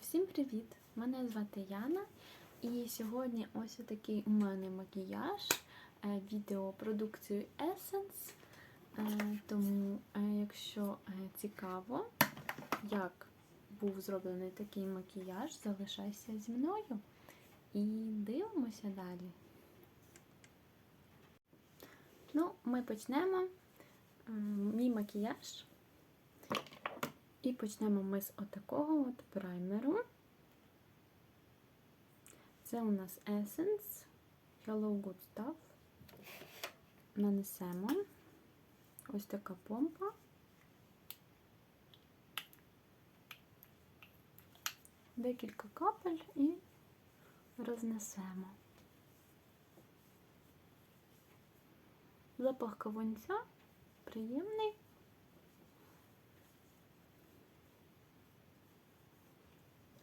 Всім привіт! Мене звати Яна, і сьогодні ось такий у мене макіяж, е, відеопродукцію Essence. Е, Тому, е, якщо цікаво, як був зроблений такий макіяж, залишайся зі мною і дивимося далі. Ну, ми почнемо мій макіяж. І почнемо ми з отакого от праймеру. Це у нас Essence Hello Good Stuff. Нанесемо ось така помпа. Декілька капель і рознесемо. Запах кавунця приємний.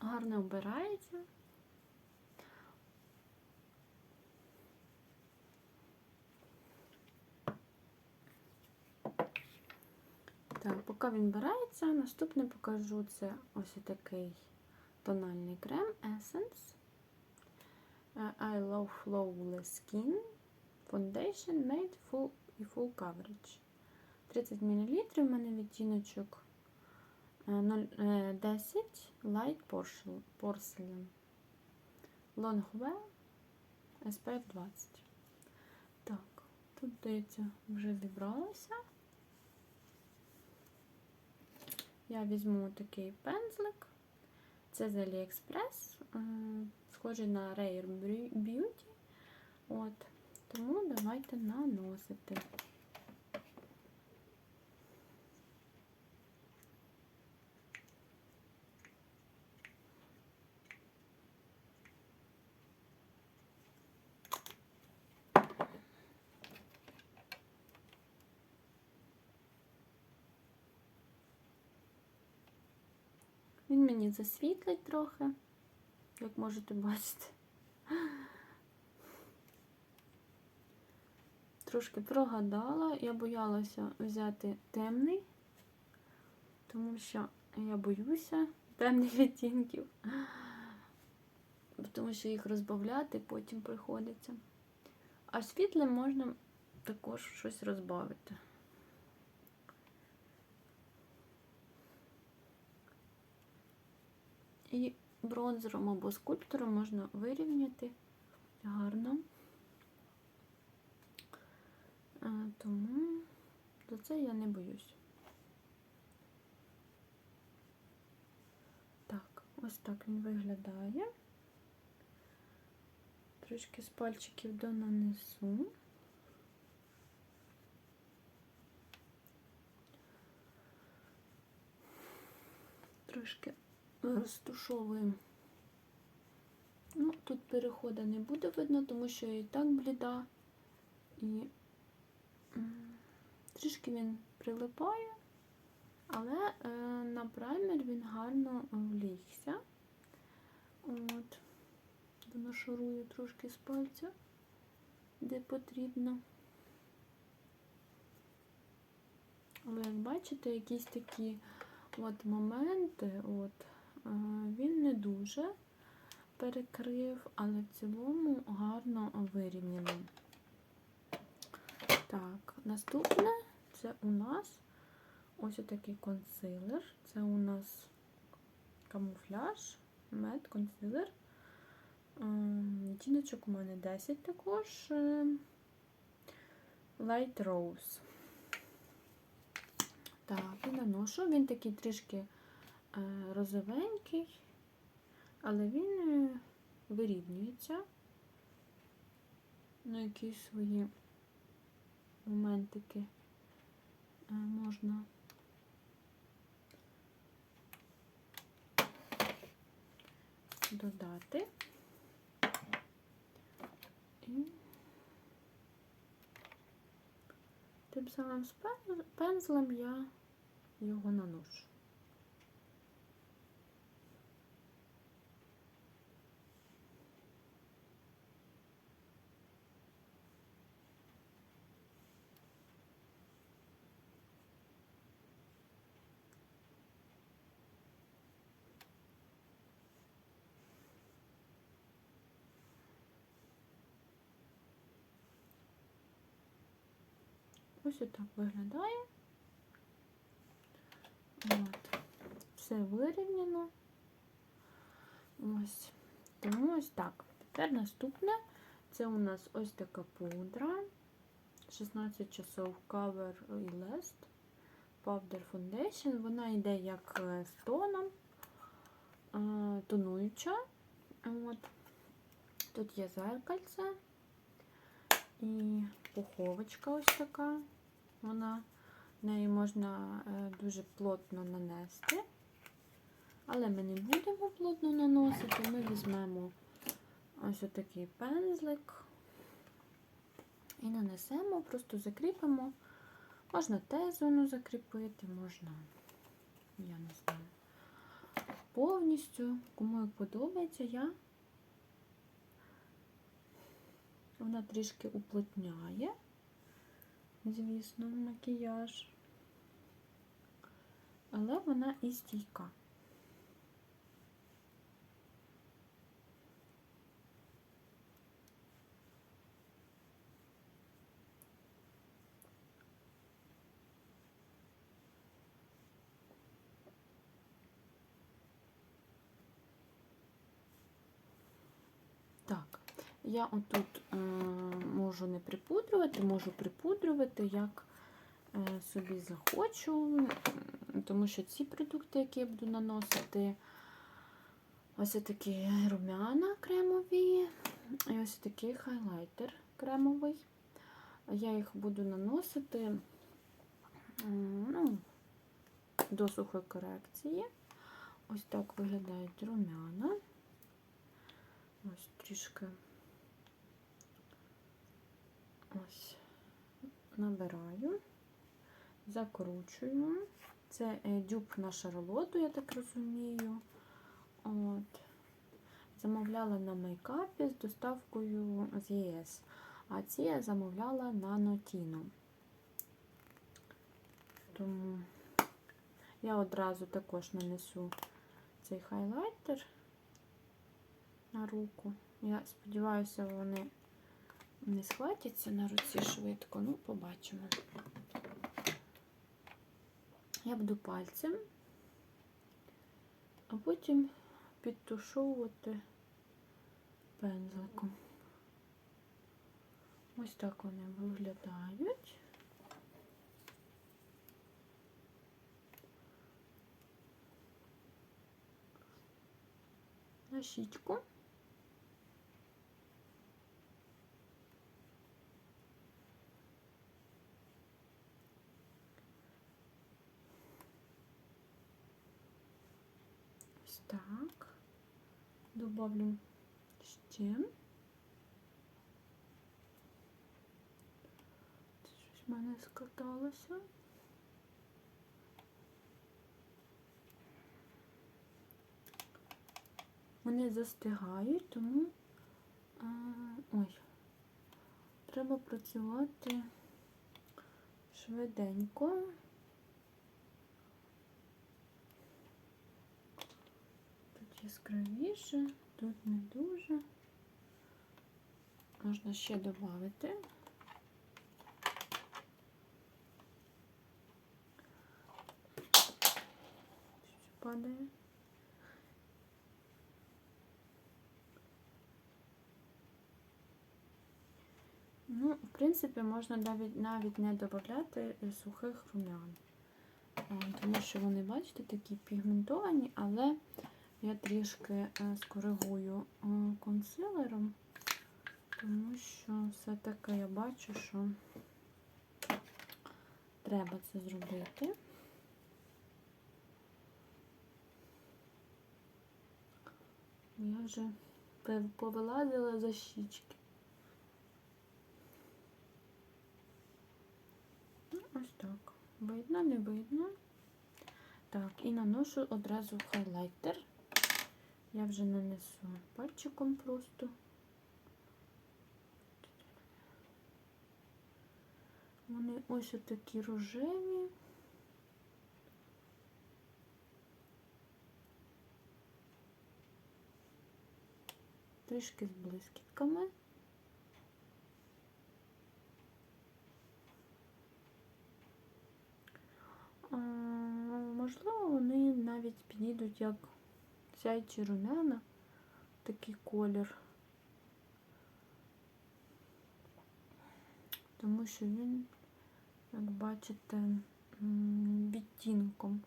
Гарно обирається. Так, поки він вбирається, наступне покажу це ось такий тональний крем Essence I Love Flawless Skin Foundation Made Full і Full Coverage. 30 мл в мене відтіночок 10 Light Porcelain Longwear SPF 20. Так, тут, здається, вже зібралося. Я візьму такий пензлик. Це з AliExpress, схожий на Rare Beauty. От, тому давайте наносити. Він мені засвітлить трохи, як можете бачити. Трошки прогадала, я боялася взяти темний, тому що я боюся темних відтінків, тому що їх розбавляти потім приходиться. А світлим можна також щось розбавити. І бронзером або скульптором можна вирівняти гарно. Тому за це я не боюсь. Так, ось так він виглядає. Трішки з пальчиків донанесу. Трошки розтушовуємо. Ну, тут переходу не буде видно, тому що я і так бліда. І трішки він прилипає, але е, на праймер він гарно влігся. От, донашурую трошки з пальця, де потрібно. Але як бачите, якісь такі от моменти, от, він не дуже перекрив, але в цілому гарно вирівняний. Так, наступне це у нас ось такий консилер. Це у нас камуфляж, мед консилер. Тіночок у мене 10 також. Light Rose. Так, і наношу. Він такий трішки розовенький, але він вирівнюється на якісь свої моментики можна додати. І тим самим пензлем я його наношу. Ось отак виглядає. От. Все вирівняно. Ось. Тому ось так. Тепер наступне це у нас ось така пудра. 16 часов Cover і Last. Powder Foundation. Вона йде як е, з тоном, тонуюча. От. Тут є зеркальце і пуховочка ось така. Вона нею можна е, дуже плотно нанести. Але ми не будемо плотно наносити, ми візьмемо ось отакий пензлик і нанесемо, просто закріпимо. Можна тезону закріпити, можна, я не знаю, повністю. Кому як подобається, я. Вона трішки уплотняє, звісно, макіяж. Але вона і стійка. Так, я отут е, можу не припудрювати, можу припудрювати, як е, собі захочу, тому що ці продукти, які я буду наносити, ось такі румяна кремові, і ось такий хайлайтер кремовий. Я їх буду наносити ну, до сухої корекції. Ось так виглядають румяна. Ось трішки ось набираю, закручую. Це е, дюб на шарлоту, я так розумію. От. Замовляла на мейкапі з доставкою з ЄС. А ці я замовляла на Нотіно. Тому я одразу також нанесу цей хайлайтер на руку. Я сподіваюся, вони не схватяться на руці швидко, ну, побачимо. Я буду пальцем, а потім підтушовувати пензликом. Ось так вони виглядають. На щічку. Ось так. Добавлю ще. Це щось в мене скаталося. Вони застигають, тому а, ой, треба працювати швиденько. Яскравіше, тут не дуже. Можна ще додати. Падає? Ну, в принципі, можна навіть, навіть не додати сухих румян. Тому що вони, бачите, такі пігментовані, але я трішки е, скоригую е, консилером, тому що все-таки я бачу, що треба це зробити. Я вже повилазила за щічки. Ну, Ось так. Видно, не видно. Так, і наношу одразу хайлайтер. Я вже нанесу пальчиком просто. Вони ось такі рожеві. Трішки з блискітками. Можливо, вони навіть підійдуть як сяючі румяна, такий колір. Тому що він, як бачите, відтінком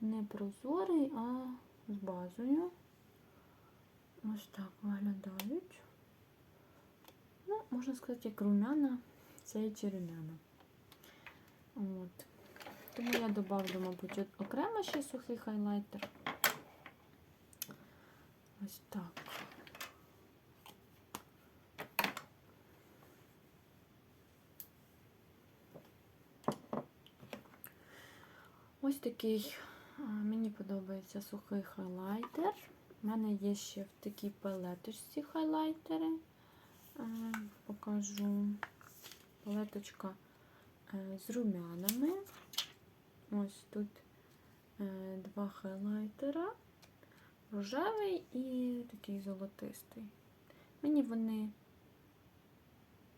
не прозорий, а з базою. Ось так виглядають. Ну, можна сказати, як румяна, сяючі румяна. От. Тому я добавлю, мабуть, окремо ще сухий хайлайтер. Ось так. Ось такий мені подобається сухий хайлайтер. У мене є ще в такій палеточці хайлайтери. Е, Покажу палеточка е, з румянами. Ось тут е, два хайлайтера. Рожевий і такий золотистий. Мені вони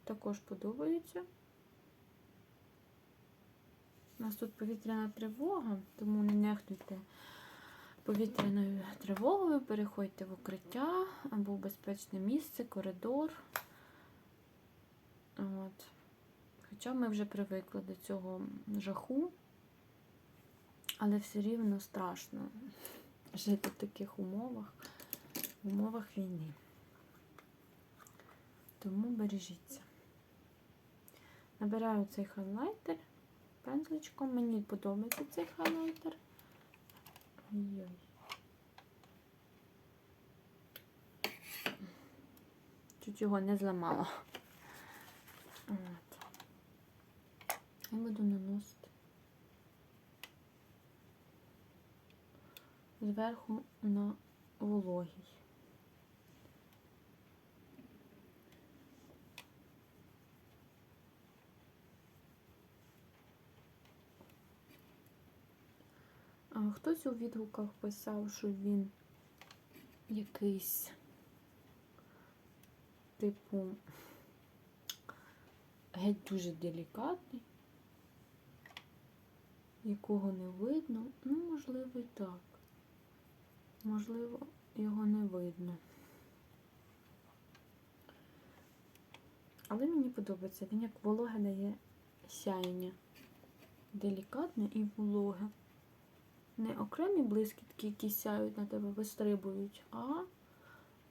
також подобаються. У нас тут повітряна тривога, тому не нехтуйте повітряною тривогою, переходьте в укриття або в безпечне місце, коридор. От. Хоча ми вже привикли до цього жаху, але все рівно страшно жити в таких умовах, в умовах війни. Тому бережіться. Набираю цей хайлайтер пензличком. Мені подобається цей хайлайтер. Ой-ой. Чуть його не зламала. От. Я буду наносити зверху на вологий. А Хтось у відгуках писав, що він якийсь типу геть дуже делікатний, якого не видно. Ну, можливо, і так. Можливо, його не видно. Але мені подобається, він як вологе дає сяєння. Делікатне і вологе не окремі блискітки, які сяють на тебе, вистрибують, а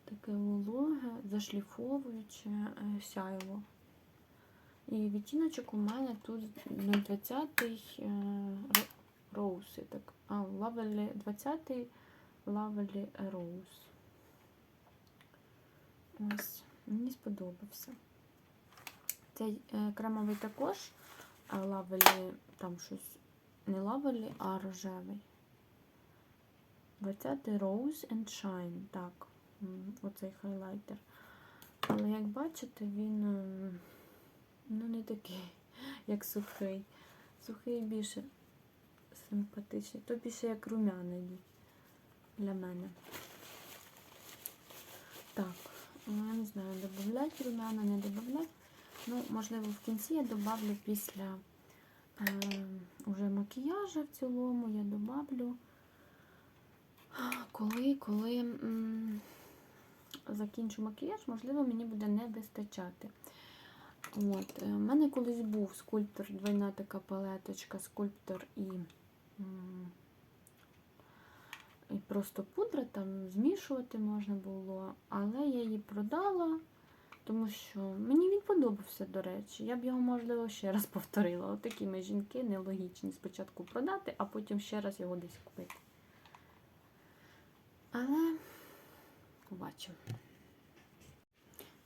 таке вологе, зашліфовуюче е, сяйво. І відтіночок у мене тут 20-й роуз. Так, а, лавелі 20-й лавелі роуз. Ось, мені сподобався. Цей е, кремовий також, лавелі там щось не лавелі, а рожевий. 20 Rose and Shine. Так, оцей хайлайтер. Але як бачите, він ну, не такий, як сухий. Сухий більше симпатичний. То більше як румяний для мене. Так, ну, я не знаю, додати румяна, не додати. Ну, можливо, в кінці я додавлю після е, уже макіяжа в цілому, я додавлю коли коли м закінчу макіяж, можливо, мені буде не вистачати. От, У мене колись був скульптор, двойна така палеточка, скульптор і м і просто пудра, там змішувати можна було, але я її продала, тому що мені він подобався, до речі. Я б його, можливо, ще раз повторила. Отакі ми жінки нелогічні. Спочатку продати, а потім ще раз його десь купити. Але побачимо.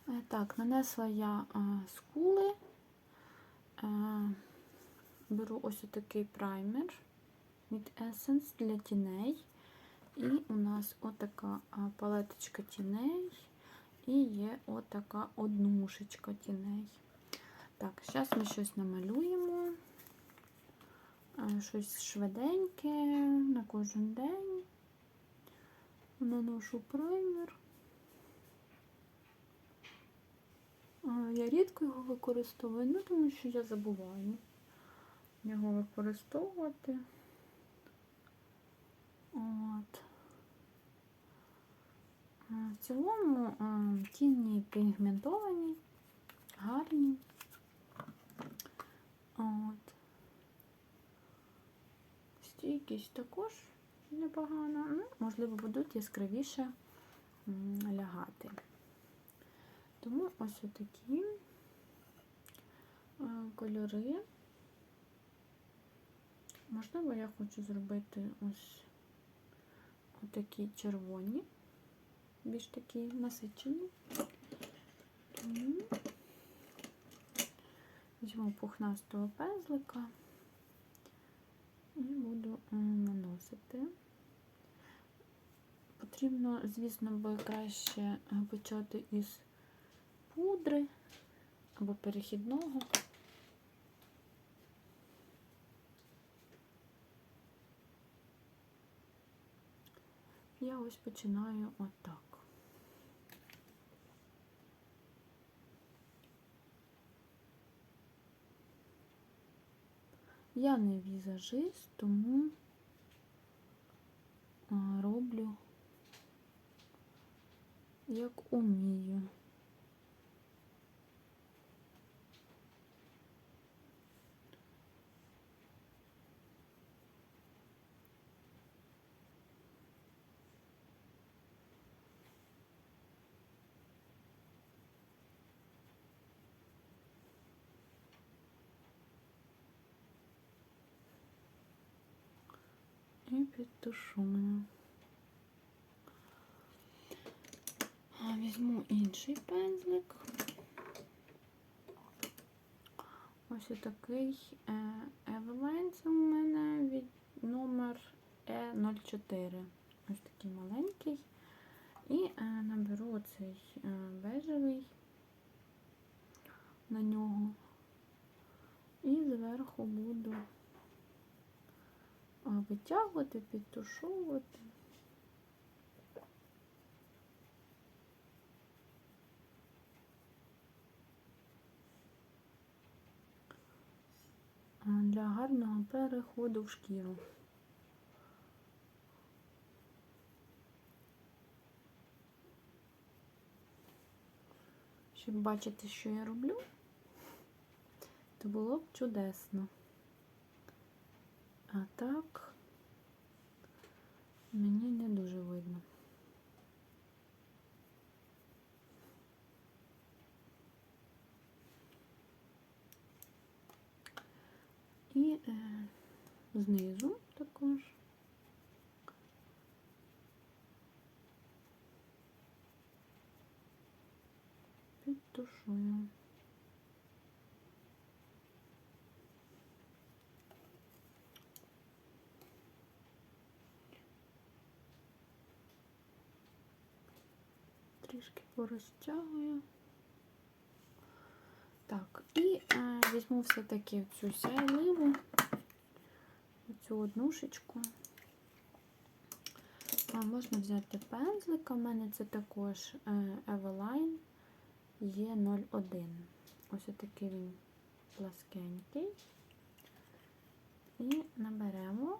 Е, так, нанесла я а, скули. Е, беру ось такий праймер від Essence для тіней. І у нас отака палеточка тіней. І є отака однушечка тіней. Так, зараз ми щось намалюємо. Щось швиденьке на кожен день наношу праймер. Я рідко його використовую, ну тому що я забуваю його використовувати. От. В цілому тіні пігментовані, гарні. От. Стійкість також непогана. Ну, можливо, будуть яскравіше лягати. Тому ось такі кольори. Можливо, я хочу зробити ось отакі червоні, більш такі насичені. Тому візьму пухнастого пензлика і буду наносити. Потрібно, звісно, би краще е, почати із пудри або перехідного. Я ось починаю отак. Я не візажист, тому роблю як умію. І підтушую. А, Візьму інший пензлик. Ось такий Евелайнс у мене від номер Е04. Ось такий маленький. І е, наберу оцей е, бежевий на нього. І зверху буду витягувати, підтушовувати. Для гарного переходу в шкіру. Щоб бачити, що я роблю, то було б чудесно. А так мені не дуже видно. І е, знизу також. Підтушую. Трішки порозтягую. Так, і е, візьму все-таки цю сяйливу, цю однушечку. А, можна взяти пензлика, у мене це також е, Eveline E01. Ось такий він пласкенький. І наберемо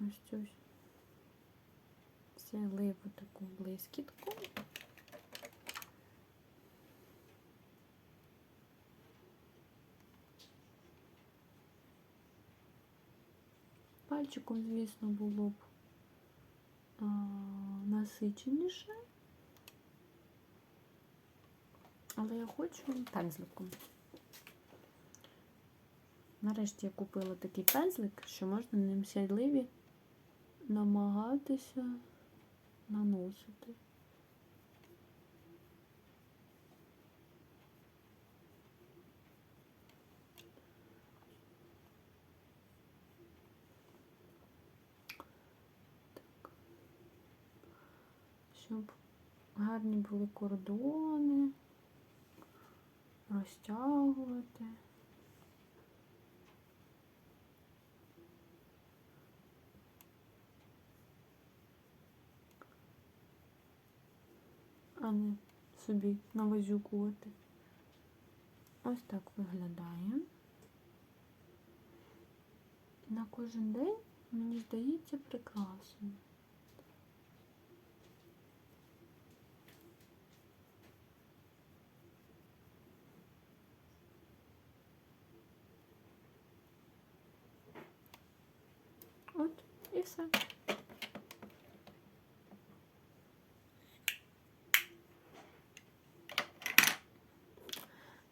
ось цю сяйливу таку блискітку. Пальчиком, звісно, було б насиченіше, але я хочу пензликом. Нарешті я купила такий пензлик, що можна ним сяйливі намагатися наносити. Так. Щоб гарні були кордони, розтягувати. А не собі навозюкувати. Ось так виглядає. На кожен день Мені здається, прекрасно. От і все.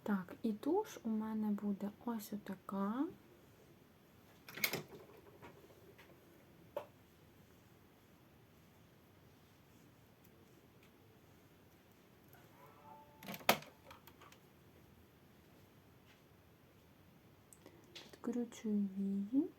Так, і туш у мене буде ось така. Підкручую вії.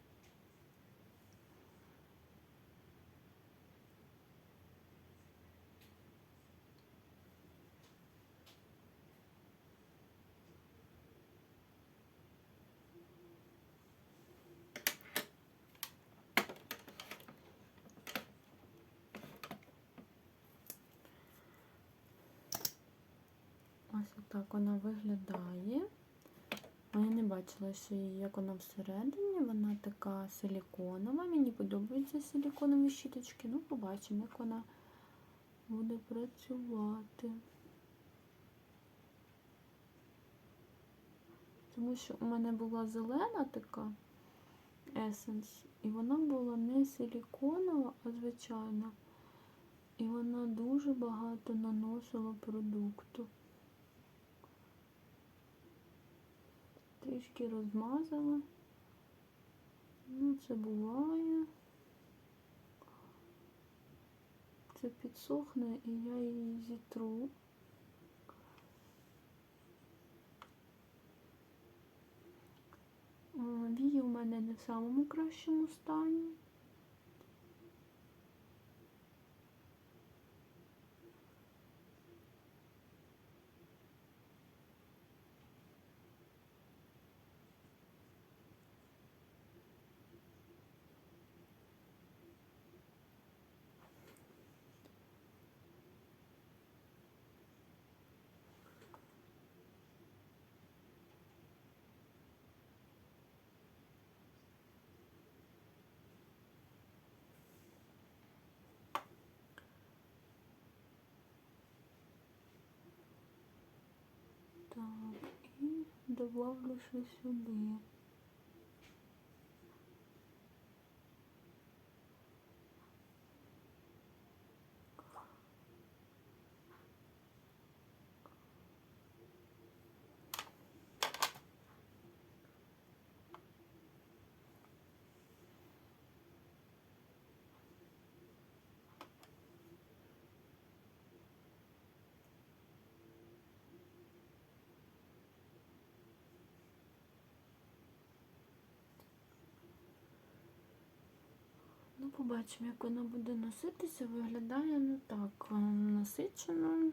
Ось так вона виглядає. Я не бачила, що її, як вона всередині. Вона така силіконова. Мені подобаються силіконові щіточки. Ну, побачимо, як вона буде працювати. Тому що у мене була зелена така есенс, і вона була не силіконова, а звичайна. І вона дуже багато наносила продукту. Трішки розмазала. Ну, це буває. Це підсохне і я її зітру. Вії у мене не в самому кращому стані. Так, і добавлю ще сюди. Побачимо, як вона буде носитися. Виглядає ну так насичено.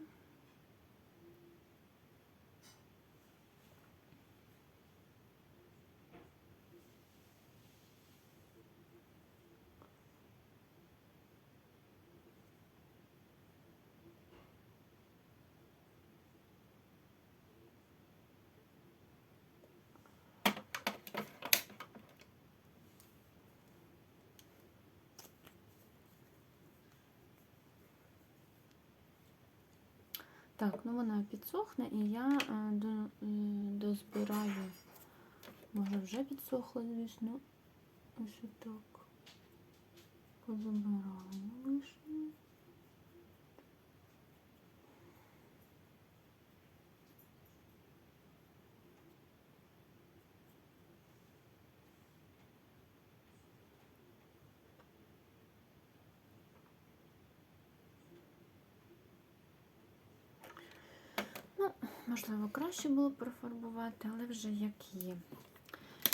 Так, ну вона підсохне і я е, е, дозбираю. Може вже підсохла, звісно. Ось так. Позабираю лишнє. Ну, можливо, краще було профарбувати, але вже як є.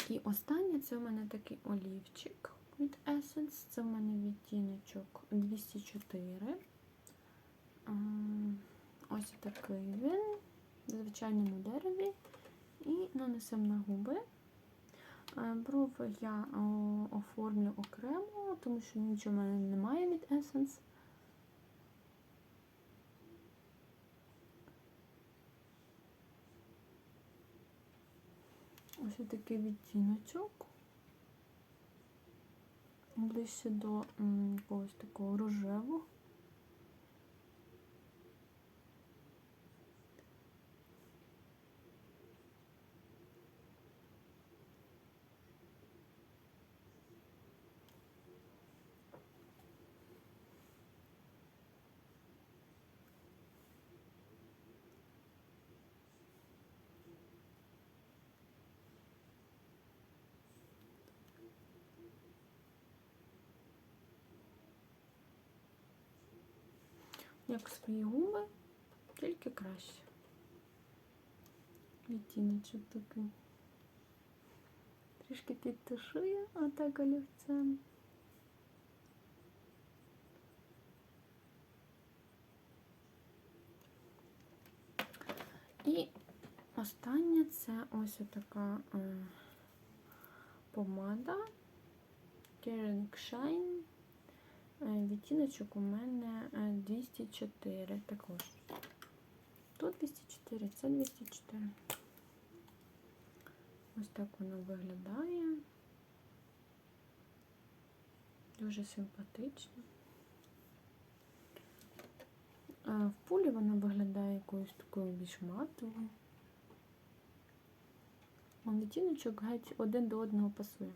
І останнє це у мене такий олівчик від Essence. Це в мене відтіночок 204. Ем, Ось такий він, в звичайному дереві. І нанесемо на губи. Брови я оформлю окремо, тому що нічого в мене немає від Essence. Ось такий відтіночок. ближче до м, якогось такого рожевого. Як свої губи, тільки краще. Відтіночок такий. Трішки підтушує, отак олівцем. І останнє це ось така е, помада Caring Shine. Е, Відтіночок у мене е, 204 також. Тут 204, це 204. Ось так воно виглядає. Дуже симпатично. А в пулі вона виглядає якоюсь такою більш матовою. Відтіночок геть один до одного пасує.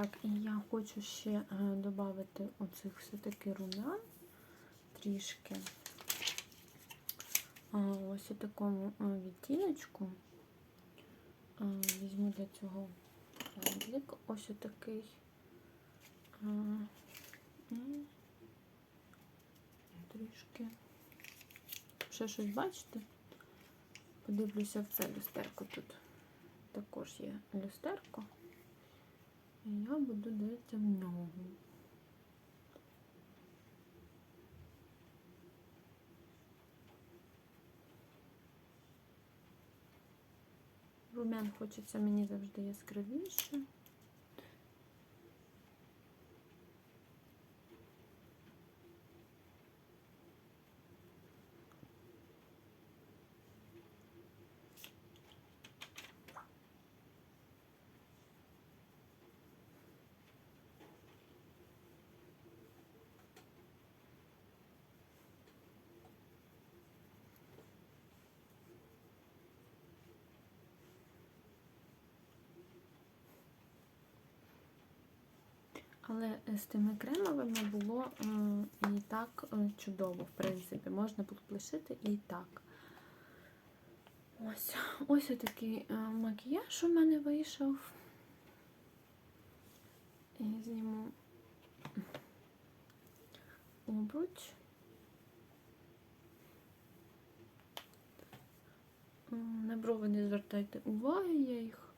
Так, і я хочу ще додати оцих все-таки румян трішки. Ось у такому відтіночку. Візьму для цього пензлик. Ось отакий. І Трішки. Ще щось бачите? Подивлюся в це люстерко тут. Також є люстерко. І я буду дивитися в нього. Румян хочеться мені завжди яскравіше. Але з тими кремовими було е, і так е, чудово, в принципі. Можна було лишити і так. Ось ось такий е, макіяж у мене вийшов. І зніму обруч. На брови не звертайте уваги, я їх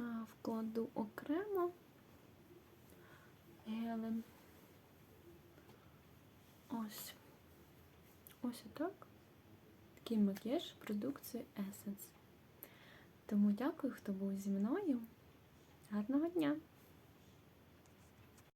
е, вкладу окремо гелем. Ось. Ось отак. Такий макіяж продукції Essence. Тому дякую, хто був зі мною. Гарного дня!